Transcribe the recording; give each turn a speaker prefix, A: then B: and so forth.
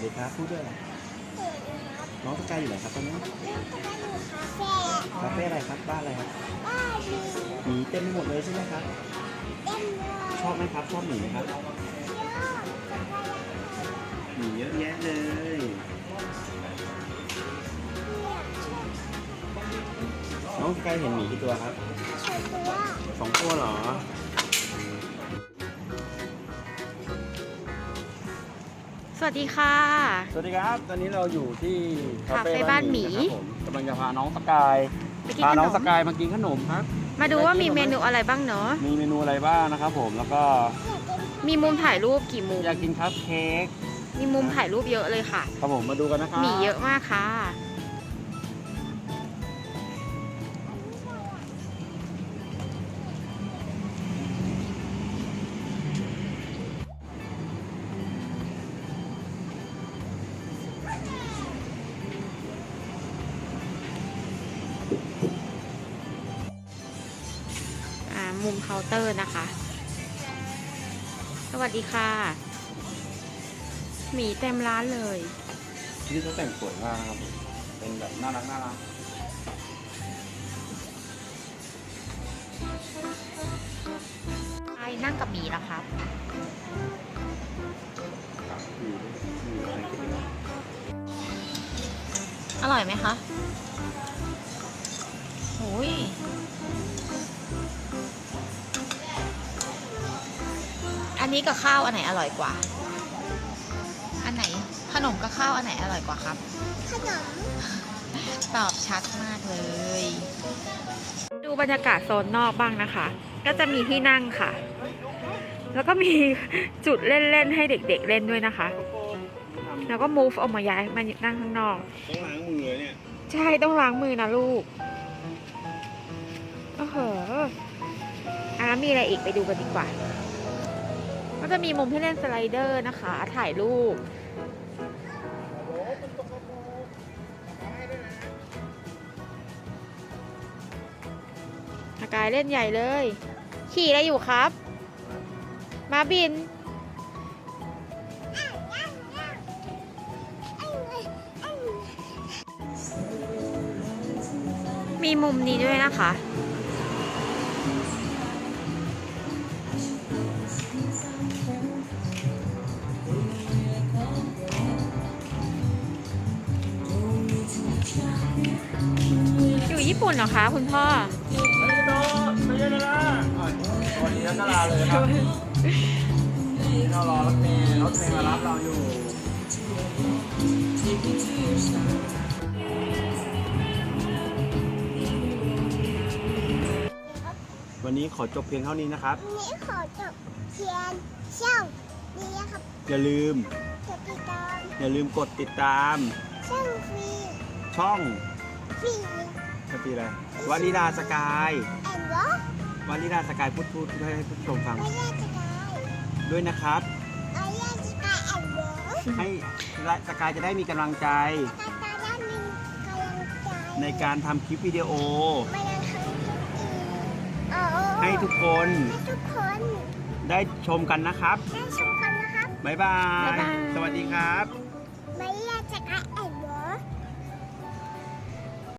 A: วัสดีครับ พูดด้วยอะไรน้องสกายอยู่ไหนครับตอนนี้
B: แล้วก็ได้อยู่คาเฟ่
A: คาเฟ่อะไรครับ บ้านอะไรครับ
B: บ้านมี
A: หมีเต็มไปหมดเลยใช่ไหมครับ
B: เต็มเลย
A: ชอบไหมครับ ชอบหมีไหมครับ
B: เยอะแล้วก็
A: หมีเยอะแยะเลยน้องสกายเห็นหมีกี่ตัวครับ
B: ช่วยตัว
A: สองตัวเหรอ
C: สวัสดีค่ะ
A: สวัสดีครับ ตอนนี้เราอยู่ที่
C: คาเฟ่บ้านหมี
A: นะครับผมกำลังจะพาน้องสกาย
C: ไปกิน
A: พา
C: ขน
A: น้อง
C: ม
A: สกายมากินขนมครับ
C: มาดูว่ามีเมนูอะไรบ้างเนาะ
A: มีเมนูอะไรบ้างนะครับผม แล้วก็
C: มีมุมถ่ายรูปกี่มุม
A: อยากกินคัพเค้ก
C: มีมุมถ่ายรูปเยอะเลยค่ะ
A: ครับผม มาดูกันนะครับ
C: หมีเยอะมากค่ะ เคาน์เตอร์นะคะ สวัสดีค่ะ หมีเต็มร้านเลย
A: ที่เขาแต่งสวยมากนะครับผมเป็นแบบน่ารักน่ารัก
C: ไอ้นั่งกับหมีแล้วครับ
A: หมีหมีอะไรคิดดู
C: อร่อยไหมคะโอ้ย อันนี้กับข้าวอันไหนอร่อยกว่า อันไหนขนมกับข้าวอันไหนอร่อยกว่าครับ
B: ขนม
C: ตอบชัดมากเลย ดูบรรยากาศโซนนอกบ้างนะคะ ก็จะมีที่นั่งค่ะ แล้วก็มีจุดเล่นๆให้เด็กๆเล่นด้วยนะคะ แล้วก็ move ออกมาย้ายมานั่งข้างนอก
A: ต้องล้างมือเลยเนี่ย
C: ใช่ต้องล้างมือนะลูกโอ้โหอะแล้วมีอะไรอีกไปดูกันดีกว่า ก็จะมีมุมให้เล่นสไลเดอร์นะคะ ถ่ายรูปอากายเล่นใหญ่เลย ขี่อะไรอยู่ครับ มาบิน มีมุมนี้ด้วยนะคะ อยู่ญี่ปุ่นเหรอคะ คุณพ่อ
A: ไม่โดนไม่ใช่นะวันนี้ก็ลาเลยครับนี่เรารอรถเมล์รถเมล์มารับเราอยู่วันนี้ขอจบเพียงเท่านี้นะครับ
B: วันนี้ขอจบเทียนเช่านี้นะครับ
A: อย่าลืม
B: กดติดตาม
A: อย่าลืมกดติดตาม
B: ช่องฟรี
A: ช่อง
B: ฟรี
A: สตีอะไรวานิดาสกาย
B: แอนด์วอล์ก
A: วานิดาสกายพูดพูดให้ผู้ชมฟัง
B: ไม่แยกสกาย
A: ด้วยนะครับ
B: ไม่แยกสกายแอนด์วอล์ก
A: ให้สกายจะได้มีกำลังใจ
B: ตาตาด้านหนึ่งกำลังใจ
A: ในการทำคลิปวิดีโอ
B: ไม่ได้ทำทุกทีโอ้โให้
A: ทุกคน
B: ให้ทุกคน
A: ได้ชมกันนะครับ
B: ได้ชมกันนะครับ
A: บ๊ายบาย
C: บ๊ายบาย
A: สวัสดีครับ